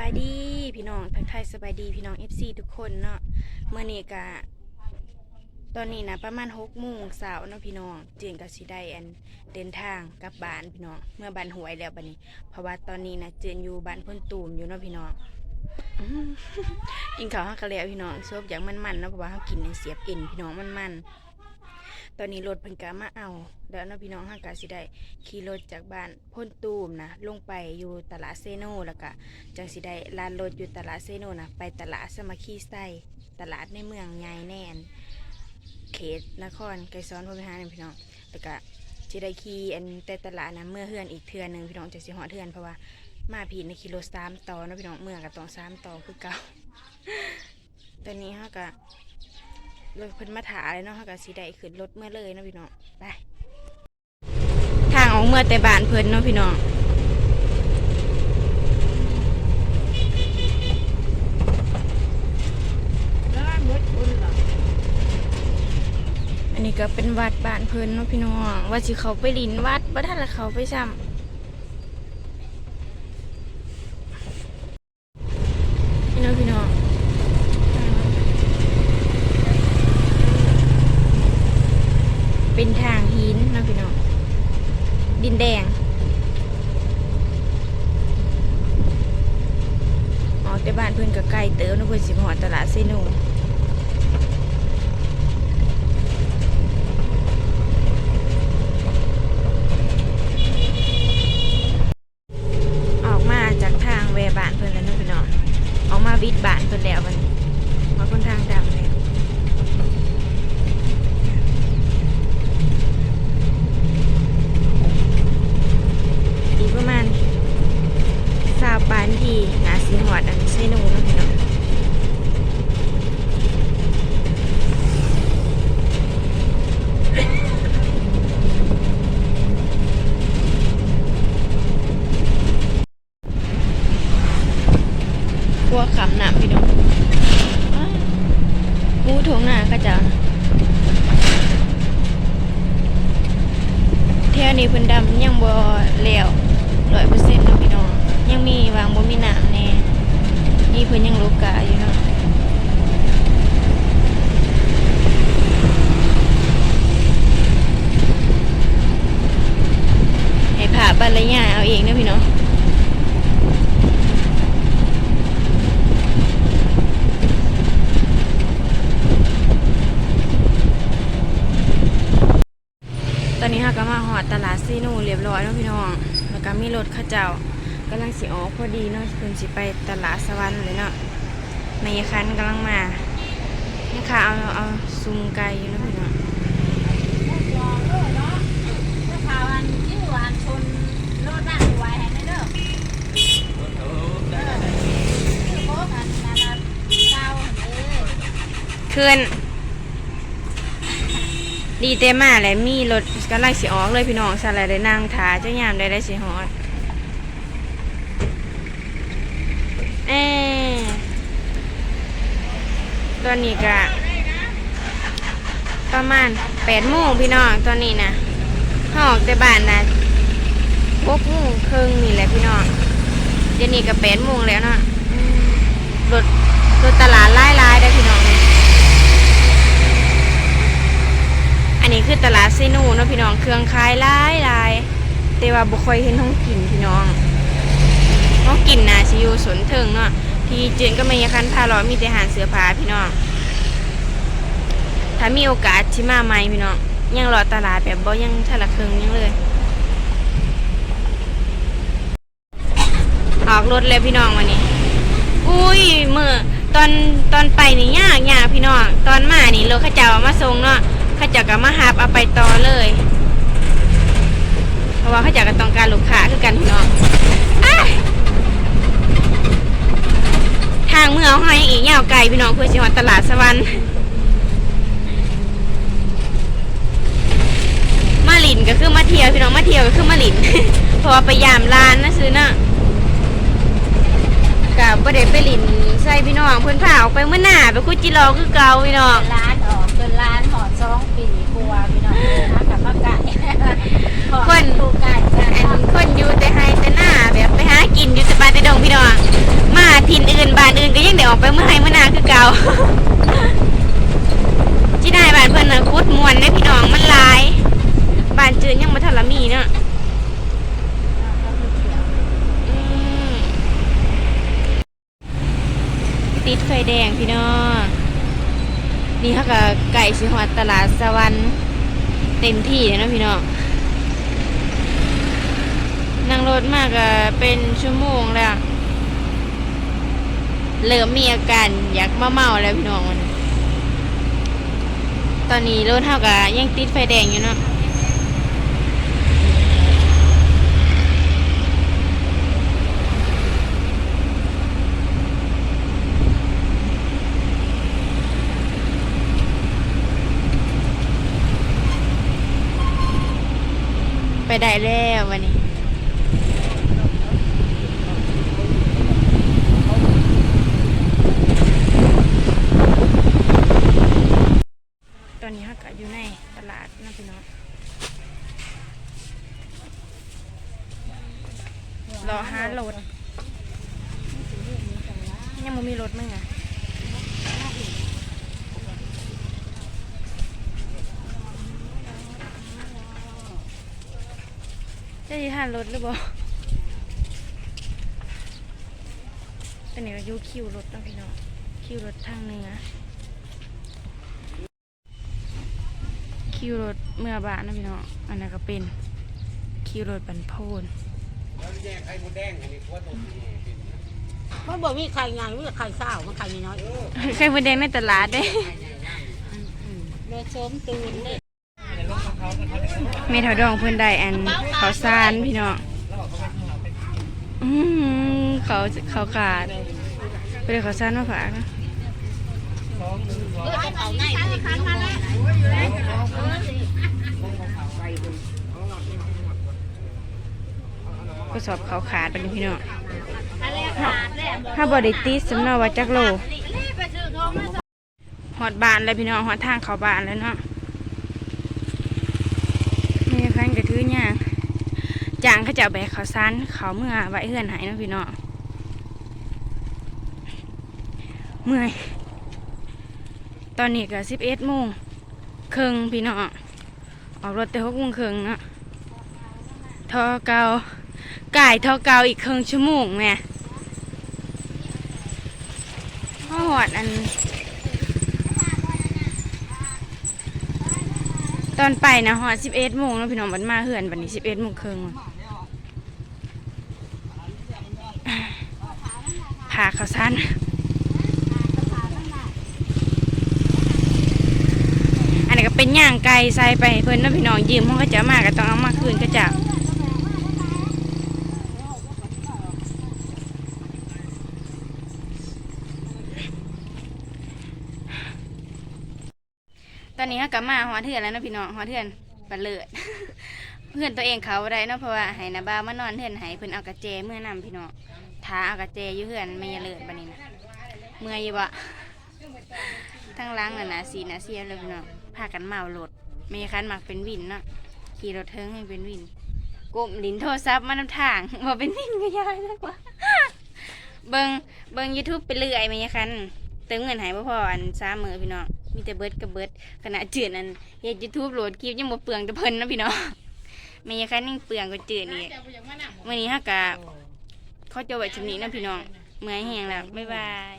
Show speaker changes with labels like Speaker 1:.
Speaker 1: บายดีพี่น้องทักทายสบายดีพี่น้อง FC ทุกคนเนาะเมื่อนี้กะตอนนี้นะประมาณหกโมงเช้าเนาะพี่น้องเจียงกับสิได้อันเดินทางกลับบ้านพี่น้องเมื่อบ้านหวยแล้วบัดนี้ เพราะว่าตอนนี้นะเจียนอยู่บ้านพ้นตูมอยู่เนาะพี่น้องกินข้าวห้ากะแล้วพี่น้องซบอย่างมันๆเนาะเพราะว่าเขากินในเสียบเอ็นพี่น้องมันๆ ตอนนี้รถเพิ่นกะมาเอาเดี๋ยวเนาะพี่น้องห้างกะสิได้ขี่รถจากบ้านพ้นตูมนะลงไปอยู่ตลาดเซโนแล้วก็จังสิได้ลานรถอยู่ตลาดเซโนนะไปตลาดสมาคีไซตลาดในเมืองใหญ่แน่นเขตนครไกรซ้อนพระวิหารนี่พี่น้องแล้วก็สิได้ขี่อันแต่ตลาดนะเมื่อเฮือนอีกเทือนหนึ่งพี่น้องจะสิหอเทือนเพราะว่ามาผีในกิโลสามต่อนะพี่น้องเมื่อกับตองสามต่อคือเก่าตอนนี้ฮาก็ รถเพิ่นมาถาเลยเนาะเฮาก็สิได้ขึ้นรถเมื่อเลยเนาะพี่น้องไปทางออกเมื่อแต่บ้านเพิ่นเนาะพี่น้องอันนี้ก็เป็นวัดบ้านเพิ่นเนาะพี่น้องว่าสิเขาไปลินวัดว่าท่านละเขาไปซ้ำพี่น้องพี่น้อง เป็นทางหินนะพี่น้องดินแดงอ๋อแต่บ้านเพื่อนก็ใกล้เติมนาะเพิ่นสิหอดตลาดเซโน ออกมาจากทางแวบ้านเพิ่นแล้วเนู่นพี่น้องออกมาวิดบ้านเพิ่นแล้วมันมาคนทางดำแล้วอีกประมาณสาวปา นที่หาสีหอดอันเซนูนะพี่น้องพวขำหนามพี่น้องอ้าวงูถงหน้าก็จะเท่านี้เพิ่นดำยังบ่แล้วร้อยเปอร์เซ็นต์นะพี่น้อง ยังมีวางบ่มีหนามแน่นี่เพิ่นยังลูกกาอยู่เนาะให้ผ่าบรรยาเอาเองนะพี่น้องตอนนี้เราก็มาหอดตลาดซีนูเรียบร้อยแล้วพี่น้อง แล้วก็มีรถข้าเจ้า กำลังสิออกพอดีเนาะคุณสิไปตลาดสวรรค์เลยเนาะในคันกำลังมานี่ค่ะเอาเอาซุงไก่อยู่นะพี่น้องคืนดีเต็มมากเลยมีรถกำลังสิออกเลยพี่น้องสอะไรได้นั่งถาเจ้ายามได้ได้สิฮอด เอตอนนี้ก็ประมาณแปดโมงพี่น้องตอนนี้นะหอกแต่บ้านนะหกโมงครึ่งนี่แหละพี่น้องเดี๋ยวนี้ก็แปดโมงแล้วเนาะรถรถตลาดไล่ไล่ได้พี่น้องอันนี้คือตลาดเซนูเนาะพี่น้องเครื่องขายหลายหลายแต่ว่าบุคอยเห็นห้องกินพี่น้อง ห้องกินน่ะชิยูสนเทิงเนาะที่เจนก็ไม่ยาคันพาเรามีแต่หารเสือผาพี่น้องถ้ามีโอกาสชิมาใหม่พี่น้องยังรอตลาดแบบบ่ยังทะละเครึ่งยังเลยออกรถเลยพี่น้องวันนี้ อุ้ยเมื่อตอนตอนไปนี่ยากยากพี่น้องตอนมานี่รถข้าเจ้ามาส่งเนาะข้าเจ้าก็มาหาบเอาไปต่อเลย เพราะว่าข้าเจ้าก็ต้องการลูกค้าคือกันพี่น้องอ้ายทาง เมื่อเอาให้อีกยาวไกลพี่น้องเพื่อสิฮอดตลาดสวรรค์มาหลินก็คือมาเที่ยวพี่น้องมาเที่ยวก็คือมาหลินเพราะว่าไปยามร้านนะซื้อเนาะกับประเด็ไปลินใส่พี่น้องเพิ่นพาออกไปเมื่อหน้าไปคุยจิรอคือเก่าพี่น้อง
Speaker 2: ร้านออกเป็นร้านหอดสองปีกลัวพี่น้องเลยนะกับมาไก่
Speaker 1: คน
Speaker 2: ตูไก่กัน
Speaker 1: อันคนอยู่แต่ไฮแต่หน้าแบบไปหา กินอยู่แต่ป่าแต่ดงพี่น้องมาทินอื่นบ้านอื่นก็ยังไปเมื่อไหร่เมื่อนาคือเก่าที่ได้บ้านเพิ่อนนะคุดมวนได้พี่น้องมันลายบ้านจืดยังบ่ทันละมีเนาะติดไฟแดงพี่น้องนี่เขาก็ไก่สิฮอดตลาดสวรรค์เต็มที่เลยนะพี่น้อง นั่งรถมากเป็นชั่วโมงแล้วเริ่มมีอาการอยากมาเมาแล้วพี่น้องมันตอนนี้รถเท่ากับยังติดไฟแดงอยู่เนาะไปได้แล้ววันนี้ ตอนนี้เขาก็อยู่ในตลาดนะพี่น้อง รอหารถยังไม่มีรถมึงอะจะยีหารถหรือเปล่าตอนนี้ก็อยู่คิวรถนะพี่น้องคิวรถทางเหนือคิวรถเมื่อบานนะพี่น้องอันนั้นก็เป็นคิวรถบันโพน
Speaker 3: แล้วแยกไข่มดแดงอันนี้ว่าตัวนี้เป็น
Speaker 2: มันบอกมีไข่งานมีไข่เศร้ามันไข่น้อย
Speaker 1: ไข่มดแดงในตลาดเด้
Speaker 2: เลือชมตูนเลย
Speaker 1: เมทาดองเพื่อนได้อันเขาวซานพี่น้องอืมเขาเขาขาดไปเลยเขาวซานมาฝากนะ
Speaker 2: เออจะเอาในที่คันมาแล้ว
Speaker 1: ก็สอบเขาขาดไปพี่น้อง
Speaker 2: อะขาดแล้ว
Speaker 1: ถ้าบอดี้ติสสำเนาว่าจักโลหอดบานเลยพี่น้องหอดทางเขาบานเลยเนาะมีคันกระทือยางจางเขาจะแบกเขาซานเขาเมื่อไว้เฮือนหายนะพี่น้องเมื่อยตอนนี้ก็สิบเอ็ดโมงครึ่งพี่น้องออกรถแต่หกโมงครึ่งเนาะทอเกา ไก่เทอเกาอีกครึ่งชั่วโมงแม่หอดอัน ตอนไปนะหอดสิบเอ็ดโมงแล้วพี่น้องมันมาเหือนวันนี้สิบเอ็ดโมงครึ่งผ่าข้าวสารอันนี้ก็เป็นย่างไก่ใส่ไปเพิ่อนน้องพี่น้องยืมห้องก็จะเอามาก็ต้องเอามาคืนก็จะ ตอนนี้เขากลับมาหอเถื่อนแล้วเนาะพี่น้องหอเถื่อนบันเลิศ เพื่อนตัวเองเขาบ่ได้เนาะเพราะว่าให้นาบ้ามานอนเถื่อนให้เพิ่นเอากระเจเมื่อนำพี่น้องท้าเอากระเจอยู่เถื่อนไม่อยาเลิศบัดนี้นะเมื่อยอยู่บ่ทั้งล้างน่ะนะสีนะเสียเลยพี่น้องพากันเมารถไม่คันมักเป็นวินเนาะขี่รถเทิงให้เป็นวินกลมลิ้นโทรศัพท์มานำทางบ่เป็นวินก็ยายนะกว่าเบิงเบิง YouTube ไปเรื่อยไม่คันเติมเงินใหายบ่พออันสามือพี่น้อง มีแต่เบิดกับเบิดขณะจืดอันเฮ็ด YouTube โหลดคลิปยังบ่เปลืองแต่เพิ่นเนาะพี่น้องไม่คันยังเปลืองกว่าจืดนี่มื้อนี้เฮาก็ขอจบไว้ชำนี้เนาะพี่น้องเมื่อยแฮงแล้วบ๊ายบาย